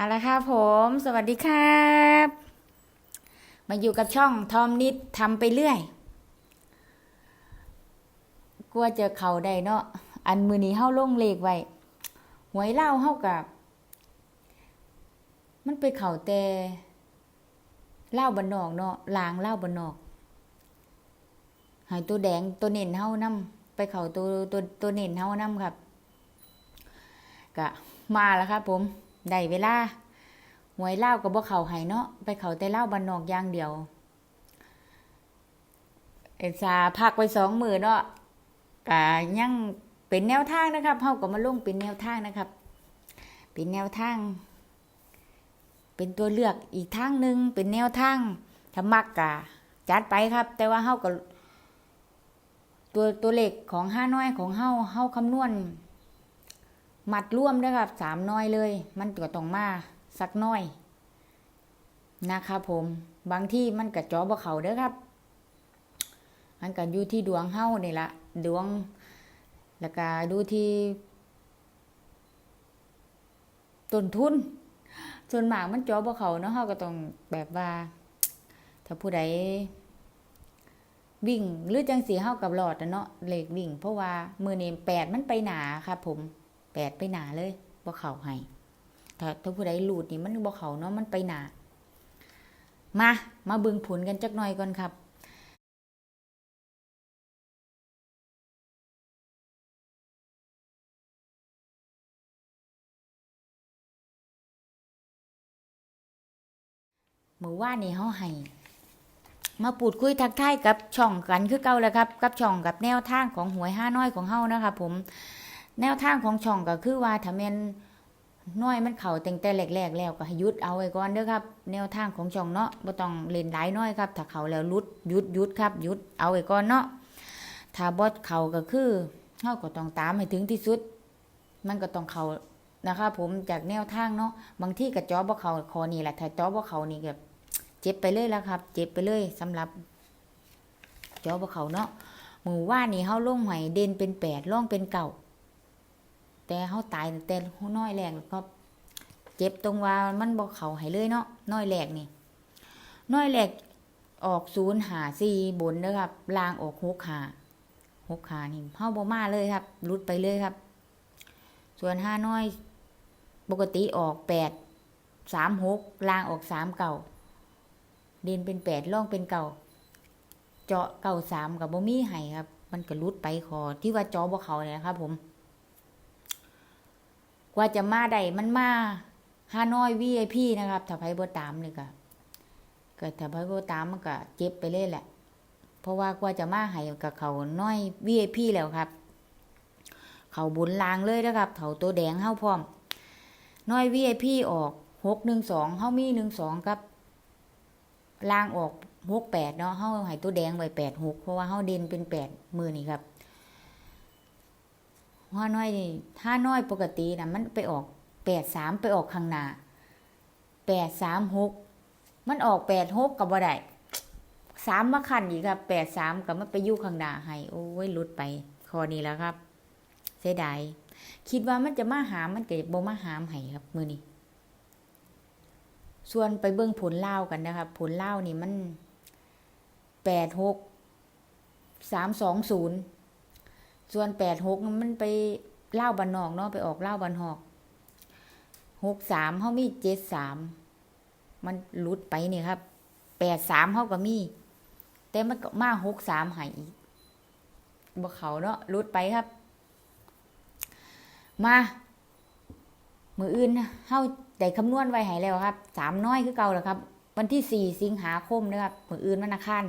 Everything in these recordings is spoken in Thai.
เอาละครับผม สวัสดีครับ มาอยู่กับช่องทอมนิดทำไปเรื่อย กลัวเจอเขาได้เนาะ อันมือนี้เฮาลงเลขไว้ หวยเล่าเฮากับ มันไปเข่าแต่เล่าบันนอกเนาะลางเล่าบันนอก หายตัวแดงตัวเน่นเฮานํไปเข่าตัวตัวตัวเน่นเฮานํครับ กะ มาแล้วครับผม ได้เวลาหวยเล่ากับบ่เขาใหายเนาะไปเขาแต่เล่าบันนอกอย่างเดียวเอซาพักไปสองมือเนาะกะยังเป็นแนวทางนะครับเฮาก็มาลงเป็นแนวทางนะครับ เป็นแนวทาง เป็นตัวเลือกอีกทางหนึ่งเป็นแนวทางถ้ามักกะจัดไปครับ แต่ว่าเฮาก็ตัวตัวเลขของห้าน้อยของเฮาเฮาคำนวณ มัดร่วมด้วยครับสามน้อยเลย มันก็ต้องมาสักน้อย นะครับผม บางที่มันกระจอบเขาเด้อครับ มันก็อยู่ที่ดวงเฮ้านี่ละดวง แล้วก็ดูที่ต้นทุน ส่วนมากมันจอบเขาเนาะเฮาก็ต้องแบบว่า ถ้าผู้ใดวิ่งหรือจังสีเฮากับหลอดอะเนาะเหลขวิ่ง เพราะว่ามือเนี้แปดมันไปหนาครับผม แปดไปหนาเลยบ่เข่าให้ถ้าถ้าผู้ใดหลุดนี่มันบ่เข่าเนาะมันไปหนามา มาเบิ่งผลกันจักหน่อยก่อนครับเมื่อว่านนี่เฮาให้มาปูดคุยทักทายกับช่องกันคือเก่าแล้วครับ กับช่องกับแนวทางของหวยห้าน้อยของเฮานะครับผม แนวทางของช่องก็คือว่าถ้าแม่นน้อยมันเข่าแต่งแต่แรกๆแล้วก็ให้ยุดเอาไว้ก่อนเด้อครับ แนวทางของช่องเนาะบ่ต้องเล่นหลายน้อยครับ ถ้าเข่าแล้วหลุดหยุดหยุดครับหยุดเอาไว้ก่อนเนาะถ้าบ่เข่าก็คือเฮาก็ต้องตามให้ถึงที่สุด มันก็ต้องเข่านะครับผมจากแนวทางเนาะบางที่ก็จอบ่เข่าคอนี่แหละถ้าจอบ่เข่านี่ก็เจ็บไปเลยแล้วครับ เจ็บไปเลยสำหรับจอบ่เข่าเนาะหมู่ว่านี่เฮาลงหอยเด่นเป็นแปดร่องเป็นเก่า แต่เขาตายตั้งแต่น้อยแรกครับเจ็บตรงว่ามันบอกเขาให้เลยเนาะน้อยแรกนี่น้อยแรกออกศูนย์หาสี่บนนะครับลางออกหกหาหกหานี่เข้าบ่มาเลยครับรุดไปเลยครับ ส่วนห้าน้อยปกติออกแปดสามหกลางออกสามเก่าเด่นเป็นแปดล่องเป็นเก่า เจาะเก่าสามกับบ่มีไห้ครับ มันก็รุดไปคอที่ว่าจอบ่เขาเนี่ยนะครับผม ว่าจะมาได้มันมาฮานอย VIP นะครับถ้าไผบ่ตามนี่ก็ก็ถ้าไผบ่ตามมันก็เจ็บไปเลยแหละ เพราะว่ากว่าจะมาให้กับเขาน้อย VIP แล้วครับ เขาบุญลางเลยนะครับเขาตัวแดงเฮาพร้อมน้อย VIP อพีออก612เฮามี12ครับลางออก68เนาะเฮาให้ตัวแดงไว้86เพราะว่าเฮาเด่นเป็น8มือนี่ครับ ห้าน้อยนี่ห้าน้อยปกตินะมันไปออกแปดสามไปออกข้างหน้าแปดสามหกมันออกแปดหกกับบ่ได้สามมาขันอีกครับแปดสามกับมันไปยู่ข้างหน้าให้โอ้ยลุดไปคอนี้แล้วครับ เสียดายคิดว่ามันจะมาหามมันก็บ่มาหามให้ครับ มือนี้ส่วนไปเบิ่งผลเล่ากันนะครับ ผลเล่านี่มันแปดหกสามสองศูนย์ ส่วนแปดหกมันไปเล่าบันนอกเนาะไปออกเล่าบันหอกหกสามเขามีเจ็ดสามมันหลุดไปนี่ครับแปดสามเขาก็มี แต่มันก็มาหกสามหายอีกบ่เขาเนาะหลุดไปครับ มามืออื่นนะเฮาได้คำนวณไว้ให้แล้วครับสามน้อยคือเก่าแล้วครับ วันที่สี่สิงหาคมนะครับมืออื่นวันอังคาร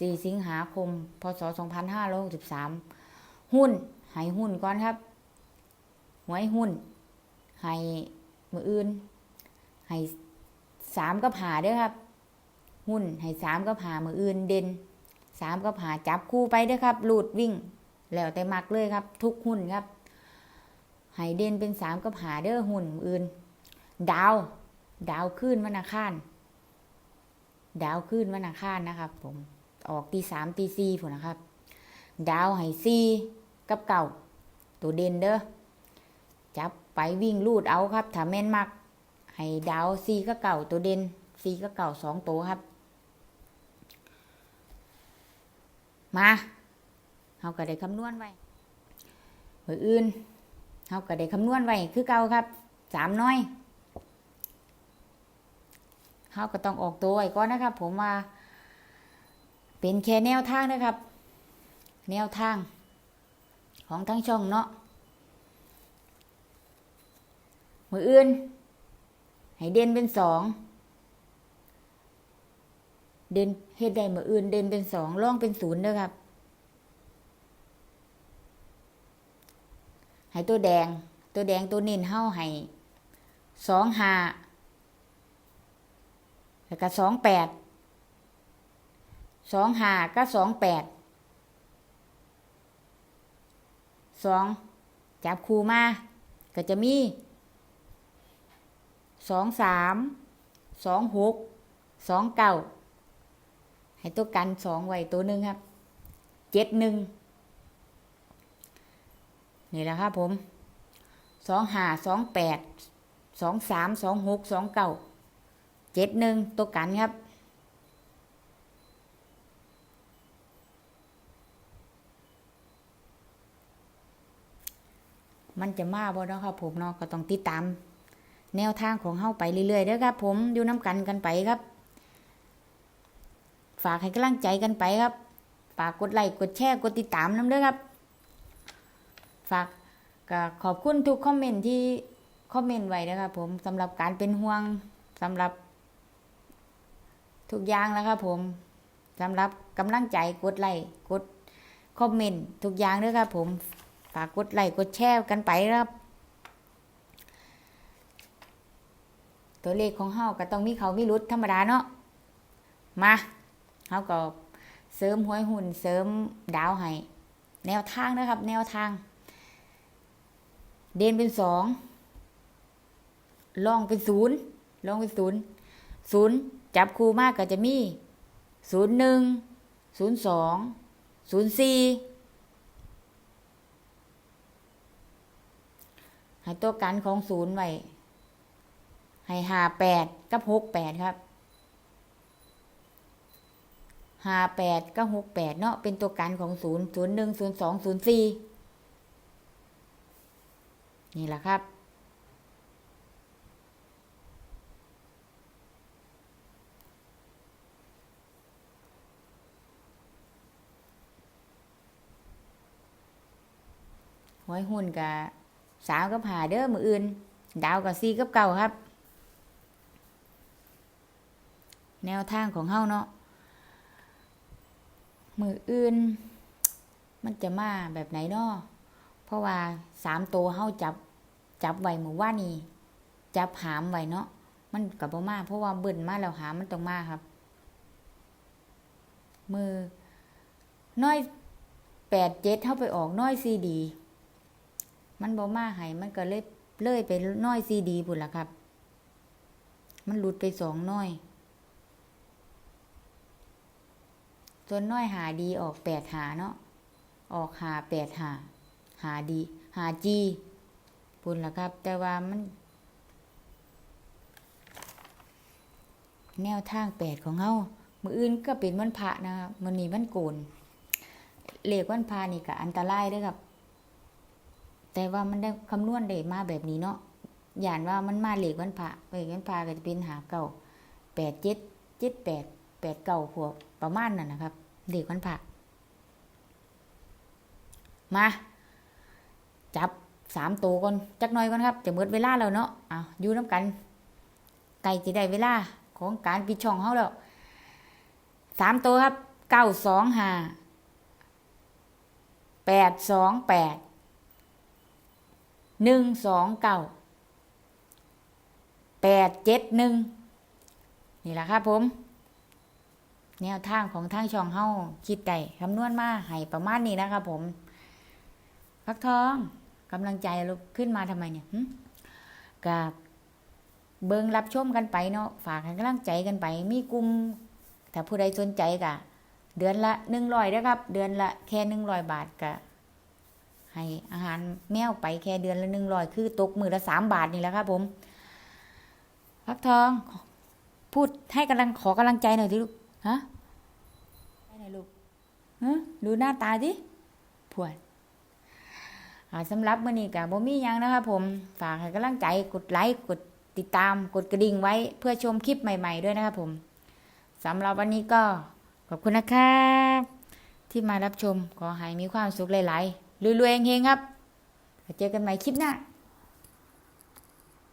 สี่สิงหาคมพศสองพันห้าร้อยหกสิบสาม หุ้นให้หุ้นก่อนครับหวยหุ้นให้มืออื่นให้สามกับหาเด้อครับ หุ้นให้สามกับหามืออื่นเด่นสามกับหาจับคู่ไปเด้อครับลูดวิ่งแล้วแต่มักเลยครับ ทุกหุ้นครับให้เด่นเป็นสามกับหาเด้อหุ้นมืออื่น ดาว ดาวขึ้นวันอังคารดาวขึ้นวันอังคารนะครับ ผมออกตีสามตีสี่ผมนะครับ ดาวให้ซี กับเก่าตัวเด่นเด้อจับไปวิ่งลูดเอาครับถ้าแม่นมักให้ดาวซีก็เก่าตัวเด่นซีก็เก่าสองตัวครับ มาเขาก็ได้คำนวณไว้มืออื่นเขาก็ได้คำนวณไว้คือเก่าครับสามน้อยเขาก็ต้องออกตัวไว้ก่อนนะครับ ผมว่าเป็นแค่แนวทางนะครับ แนวทาง ของทั้งช่องเนาะมืออื่น ให้เด่นเป็นสอง เด่นเฮ็ดได้มืออื่น เด่นเป็นสองล่องเป็นศูนย์เด้อครับ ให้ตัวแดง ตัวแดงตัวเน้นเฮาให้สองห้าแล้วก็สองแปดสองห้าก็สองแปด สองจับคูมา ก็จะมีสองสามสองหกสองเก้าให้ตัวกันสองไว้ตัวหนึ่งครับเจ็ดหนึ่งนี่แหละครับผมสองห้าสองแปดสองสามสองหกสองเก้าเจ็ดหนึ่งตัวกันครับ มันจะมาบ่เนาะครับผมเนาะก็ต้องติดตาม แนวทางของเฮาไปเรื่อยๆเด้อครับ ผมอยู่น้ำกันกันไปครับ ฝากให้กำลังใจกันไปครับ ฝากกดไลค์กดแชร์กดติดตามน้ำเด้อครับ ฝากก็ขอบคุณทุกคอมเมนต์ที่คอมเมนต์ไว้นะครับผมสำหรับการเป็นห่วงสำหรับ ทุกอย่างแล้วครับผมสำหรับกำลังใจกดไลค์กดคอมเมนต์ทุกอย่างเด้อครับผมากกดไลค์กดแชร์กันไปครับ ตัวเลขของเฮาก็ต้องมีเขามีรุดธรรมดาเนาะมาเฮาก็เสริมหวยหุ่นเสริมดาวให้แนวทางนะครับ แนวทาง เด่นเป็นสองลองเป็นศูนย์ลองเป็นศูนย์ศูนย์จับคู่มากก็จะมีศูนย์หนึ่งศูนย์สองศูนย์สี่ ให้ตัวกันของศูนย์ไว้ให้หาแปดกับหกแปดครับหาแปดกับหกแปดเนาะเป็นตัวกันของศูนย์ศูนย์หนึ่งศูนย์สองศูนย์สี่นี่แหละครับหวยหุ่นกับ สาวกับหาเด้อมืออื่น ดาวกับซีกับเก่าครับ แนวทางของเฮาเนาะมืออื่น มันจะมาแบบไหนเนาะเพราะว่าสามตัวเฮาจับจับไว้หมู่ว่านี่จับหามไว้เนาะมันกับบ่มาเพราะว่าเบิ่นมาแล้วหามมันต้องมาครับ มือน้อยแปดเจ็ดเท่าไปออกน้อยซีดี มันบ่มาให้มันก็เลยเลื่อยไปน้อยซีดีพุ่นละครับ มันหลุดไปสองน้อยส่วนน้อยหาดีออกแปดหาเนาะออกหาแปดหาหาดี หาจีพุ่นละครับ แต่ว่ามัน แนวทางแปดของเฮามืออื่นก็เป็นวันพระนะครับมันมีวันโกนเหลขวันพระนี่ก็อันตรายเด้วยครับ แต่ว่ามันได้คำนวณได้มาแบบนี้เนาะย่านว่ามันมาเหล็กวันพระเหลขวันพระก็จะเป็นหาเก่าแปดเจ็ดเจ็ดแปดแปดเก่าพวกประมาณนั้นนะครับเหล็กวันพระมา จับสามตัวก่อนจักหน่อยก่อนครับ จะหมดเวลาแล้วเนาะอะอยู่น้ำกัน ไก่จะได้เวลาของการปิดช่องเขาแล้วสามตัวครับเก้าสองห้าแปดสองแปด หนึ่งสองเก้าแปดเจ็ดหนึ่งนี่แหละครับผม แนวทางของทางช่องเฮาคิดไก่คำนวณมาให้ประมาณนี้นะครับผมพักท้องกำลังใจลุกขึ้นมาทำไมเนี่ยกับเบิงรับชมกันไปเนาะฝากให้กำลังใจกันไป มีกลุ่มถ้าผู้ใดสนใจกะ เดือนละหนึ่งร้อยนะครับ เดือนละแค่หนึ่งร้อยบาทกะ ให้อาหารแมวไปแค่เดือนละหนึ่งร้อยคือตกมือละสามบาทนี่แหละครับผมฟักทอง พูดให้กำลังขอกำลังใจหน่อยดิลูกฮะให้หน่อยลูกฮะดูหน้าตาดิปวดสำหรับมื้อนี้ก็บ่มีหยังนะครับผมฝากให้กำลังใจกดไลค์กดติดตามกดกระดิ่งไว้เพื่อชมคลิปใหม่ ๆ ด้วยนะครับผมสำหรับวันนี้ก็ขอบคุณนะครับที่มารับชมขอให้มีความสุขหลาย ๆ รวยๆเฮงๆครับเจอกันใหม่คลิปหน้า